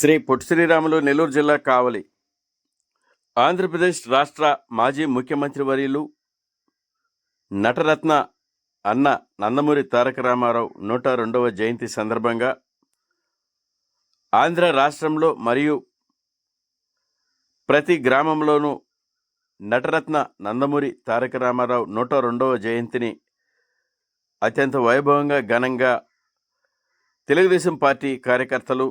శ్రీ పొట్టి శ్రీరాములు నెల్లూరు జిల్లా కావలి. ఆంధ్రప్రదేశ్ రాష్ట్ర మాజీ ముఖ్యమంత్రి వర్యులు నటరత్న అన్న నందమూరి తారక రామారావు నూట రెండవ జయంతి సందర్భంగా ఆంధ్ర రాష్ట్రంలో మరియు ప్రతి గ్రామంలోనూ నటరత్న నందమూరి తారక రామారావు నూట రెండవ జయంతిని అత్యంత వైభవంగా ఘనంగా తెలుగుదేశం పార్టీ కార్యకర్తలు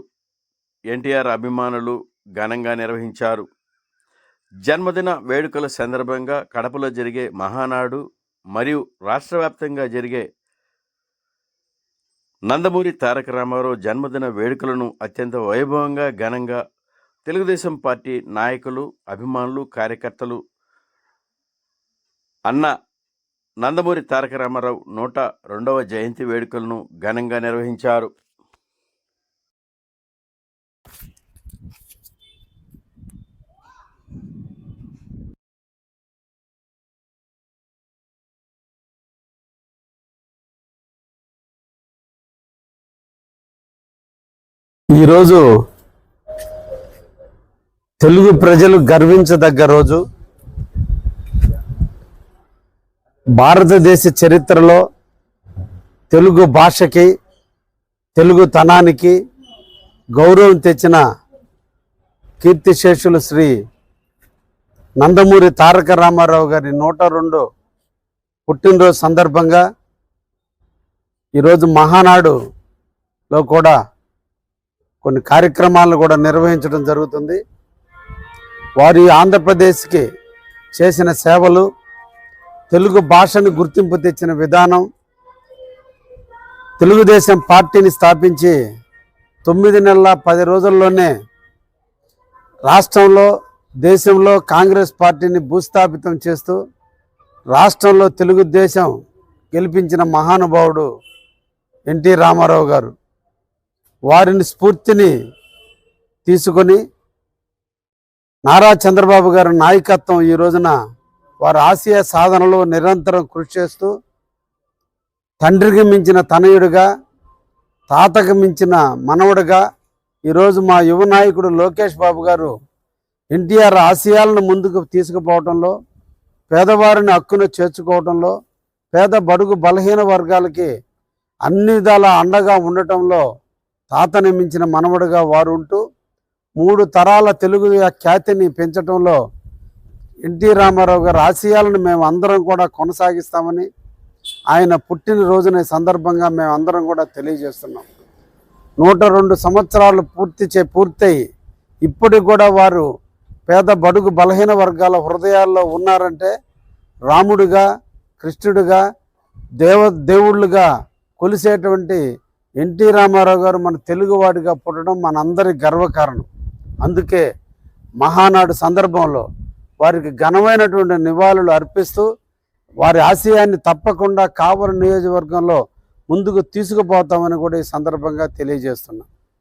ఎన్టీఆర్ అభిమానులు ఘనంగా నిర్వహించారు. జన్మదిన వేడుకల సందర్భంగా కడపలో జరిగే మహానాడు మరియు రాష్ట్రవ్యాప్తంగా జరిగే నందమూరి తారక రామారావు జన్మదిన వేడుకలను అత్యంత వైభవంగా ఘనంగా తెలుగుదేశం పార్టీ నాయకులు అభిమానులు కార్యకర్తలు అన్న నందమూరి తారక రామారావు నూట రెండవ జయంతి వేడుకలను ఘనంగా నిర్వహించారు. ఈరోజు తెలుగు ప్రజలు గర్వించదగ్గ రోజు. భారతదేశ చరిత్రలో తెలుగు భాషకి తెలుగు తనానికి గౌరవం తెచ్చిన కీర్తిశేషులు శ్రీ నందమూరి తారక రామారావు గారి నూట రెండు పుట్టినరోజు సందర్భంగా ఈరోజు మహానాడులో కూడా కొన్ని కార్యక్రమాలను కూడా నిర్వహించడం జరుగుతుంది. వారి ఆంధ్రప్రదేశ్కి చేసిన సేవలు తెలుగు భాషను గుర్తింపు తెచ్చిన విధానం తెలుగుదేశం పార్టీని స్థాపించి తొమ్మిది నెలల పది రోజుల్లోనే రాష్ట్రంలో దేశంలో కాంగ్రెస్ పార్టీని భూస్థాపితం చేస్తూ రాష్ట్రంలో తెలుగుదేశం గెలిపించిన మహానుభావుడు ఎన్టీ రామారావు గారు. వారిని స్ఫూర్తిని తీసుకొని నారా చంద్రబాబు గారి నాయకత్వం ఈ రోజున వారి ఆసియా సాధనలో నిరంతరం కృషి చేస్తూ తండ్రికి మించిన తనయుడిగా తాతకు మించిన మనవడుగా ఈరోజు మా యువ నాయకుడు లోకేష్ బాబు గారు ఎన్టీఆర్ ఆశయాలను ముందుకు తీసుకుపోవటంలో పేదవారిని హక్కును చేర్చుకోవటంలో పేద బడుగు బలహీన వర్గాలకి అన్ని విధాల అండగా ఉండటంలో తాతని మించిన మనవడుగా వారు ఉంటూ మూడు తరాల తెలుగు ఖ్యాతిని పెంచడంలో ఎన్టీ రామారావు గారి ఆశయాలను మేము అందరం కూడా కొనసాగిస్తామని ఆయన పుట్టినరోజున సందర్భంగా మేము అందరం కూడా తెలియజేస్తున్నాం. నూట రెండు సంవత్సరాలు పూర్తి చే పూర్తయి ఇప్పటికి కూడా వారు పేద బడుగు బలహీన వర్గాల హృదయాల్లో ఉన్నారంటే రాముడిగా కృష్ణుడిగా దేవ దేవుళ్ళుగా కొలిసేటువంటి ఎన్టీ రామారావు గారు మన తెలుగువాడిగా పుట్టడం మనందరి గర్వకారణం. అందుకే మహానాడు సందర్భంలో వారికి ఘనమైనటువంటి నివాళులు అర్పిస్తూ వారి ఆశయాన్ని తప్పకుండా కావలి నియోజకవర్గంలో ముందుకు తీసుకుపోతామని కూడా ఈ సందర్భంగా తెలియజేస్తున్నాం.